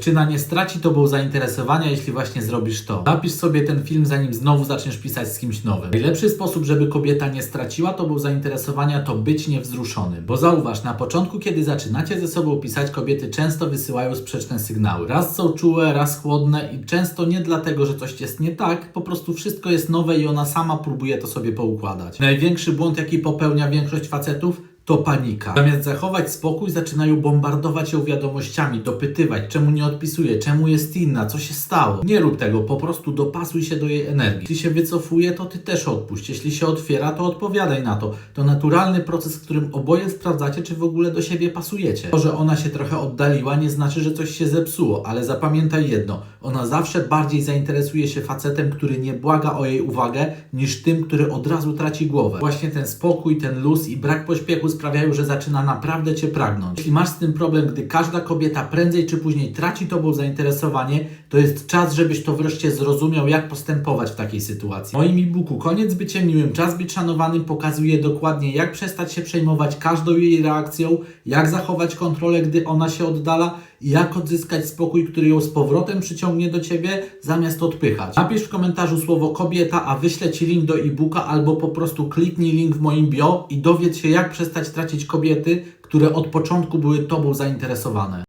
Dziewczyna nie straci tobą zainteresowania, jeśli właśnie zrobisz to. Napisz sobie ten film, zanim znowu zaczniesz pisać z kimś nowym. Najlepszy sposób, żeby kobieta nie straciła tobą zainteresowania, to być niewzruszonym. Bo zauważ, na początku, kiedy zaczynacie ze sobą pisać, kobiety często wysyłają sprzeczne sygnały. Raz są czułe, raz chłodne i często nie dlatego, że coś jest nie tak, po prostu wszystko jest nowe i ona sama próbuje to sobie poukładać. Największy błąd, jaki popełnia większość facetów, to panika. Zamiast zachować spokój, zaczynają bombardować ją wiadomościami, dopytywać, czemu nie odpisuje, czemu jest inna, co się stało. Nie rób tego, po prostu dopasuj się do jej energii. Jeśli się wycofuje, to ty też odpuść. Jeśli się otwiera, to odpowiadaj na to. To naturalny proces, w którym oboje sprawdzacie, czy w ogóle do siebie pasujecie. To, że ona się trochę oddaliła, nie znaczy, że coś się zepsuło, ale zapamiętaj jedno. Ona zawsze bardziej zainteresuje się facetem, który nie błaga o jej uwagę, niż tym, który od razu traci głowę. Właśnie ten spokój, ten luz i brak pośpiechu sprawiają, że zaczyna naprawdę cię pragnąć. Jeśli masz z tym problem, gdy każda kobieta prędzej czy później traci tobą zainteresowanie, to jest czas, żebyś to wreszcie zrozumiał, jak postępować w takiej sytuacji. W moim e-booku Koniec byciem miłym, czas być szanowanym pokazuje dokładnie, jak przestać się przejmować każdą jej reakcją, jak zachować kontrolę, gdy ona się oddala jak odzyskać spokój, który ją z powrotem przyciągnie do ciebie, zamiast odpychać. Napisz w komentarzu słowo kobieta, a wyślę ci link do e-booka, albo po prostu kliknij link w moim bio i dowiedz się, jak przestać tracić kobiety, które od początku były tobą zainteresowane.